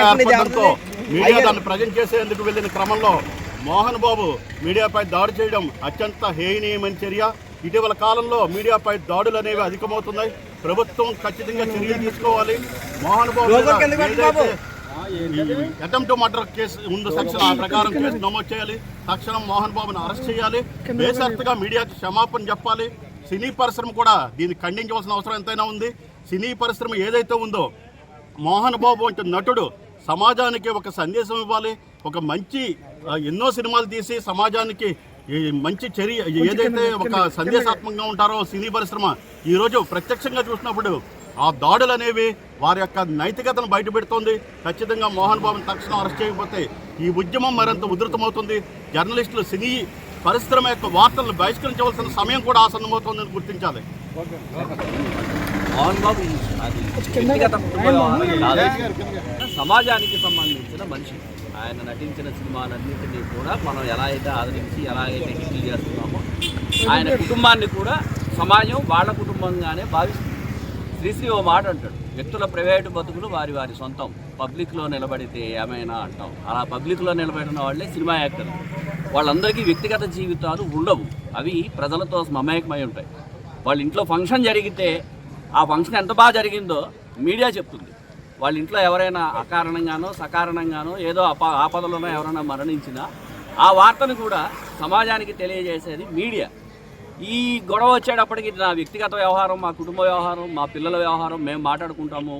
ఏర్పడడంతో media దాన్ని present చేసేందుకు వెళ్ళిన క్రమంలో మోహన్ బాబు మీడియాపై దాడి చేయడం అత్యంత హేయనీయమైన చర్య. ఇటీవల కాలంలో మీడియాపై దాడులు అనేవి అధికమవుతున్నాయి. ప్రభుత్వం ఖచ్చితంగా చర్యలు తీసుకోవాలి. మోహన్ బాబు మీద అటెంప్ట్ మర్డర్ కేసు ఉంది సెక్షన్ ఆ ప్రకారం కేసు నమోదు చేయాలి. తక్షణం మోహన్ బాబును అరెస్ట్ చేయాలి. బేసర్తగా మీడియాకి క్షమాపణ చెప్పాలి. సినీ పరిశ్రమ కూడా దీన్ని ఖండించవలసిన అవసరం ఎంతైనా ఉంది. సినీ పరిశ్రమ ఏదైతే ఉందో మోహన్ బాబు వంటి నటుడు సమాజానికి ఒక సందేశం ఇవ్వాలి ఒక మంచి ఎన్నో సినిమాలు తీసి సమాజానికి మంచి చర్య ఏదైతే ఒక సందేశాత్మకంగా ఉంటారో సినీ పరిశ్రమ ఈరోజు ప్రత్యక్షంగా చూసినప్పుడు ఆ దాడులు అనేవి వారి యొక్క నైతికతను బయటపెడుతోంది. ఖచ్చితంగా మోహన్ బాబుని తక్షణం అరెస్ట్ చేయకపోతే ఈ ఉద్యమం మరింత ఉధృతమవుతుంది. జర్నలిస్టులు సినీ పరిశ్రమ యొక్క వార్తలను బహిష్కరించవలసిన సమయం కూడా ఆసన్నమవుతోందని గుర్తించాలి. మోహన్ బాబు అది సమాజానికి సంబంధించిన మనిషి. ఆయన నటించిన సినిమాలన్నింటినీ కూడా మనం ఎలా అయితే ఆదరించి ఎలా అయితే హిట్లు చేస్తున్నామో ఆయన కుటుంబాన్ని కూడా సమాజం వాళ్ళ కుటుంబంగానే భావిస్తుంది. శ్రీశ్రీ ఓ మాట అంటాడు వ్యక్తుల ప్రైవేటు బతుకులు వారి వారి సొంతం. పబ్లిక్లో నిలబడితే ఏమైనా అంటాం. అలా పబ్లిక్లో నిలబడిన వాళ్ళే సినిమా యాక్టర్లు. వాళ్ళందరికీ వ్యక్తిగత జీవితాలు ఉండవు. అవి ప్రజలతో మమేకమై ఉంటాయి. వాళ్ళ ఇంట్లో ఫంక్షన్ జరిగితే ఆ ఫంక్షన్ ఎంత బాగా జరిగిందో మీడియా చెప్తుంది. వాళ్ళ ఇంట్లో ఎవరైనా అకారణంగానో సకారణంగానో ఏదో అపా ఆపదలోనో ఎవరైనా మరణించినా ఆ వార్తను కూడా సమాజానికి తెలియజేసేది మీడియా. ఈ గొడవ వచ్చేటప్పటికి నా వ్యక్తిగత వ్యవహారం మా కుటుంబ వ్యవహారం మా పిల్లల వ్యవహారం మేము మాట్లాడుకుంటాము.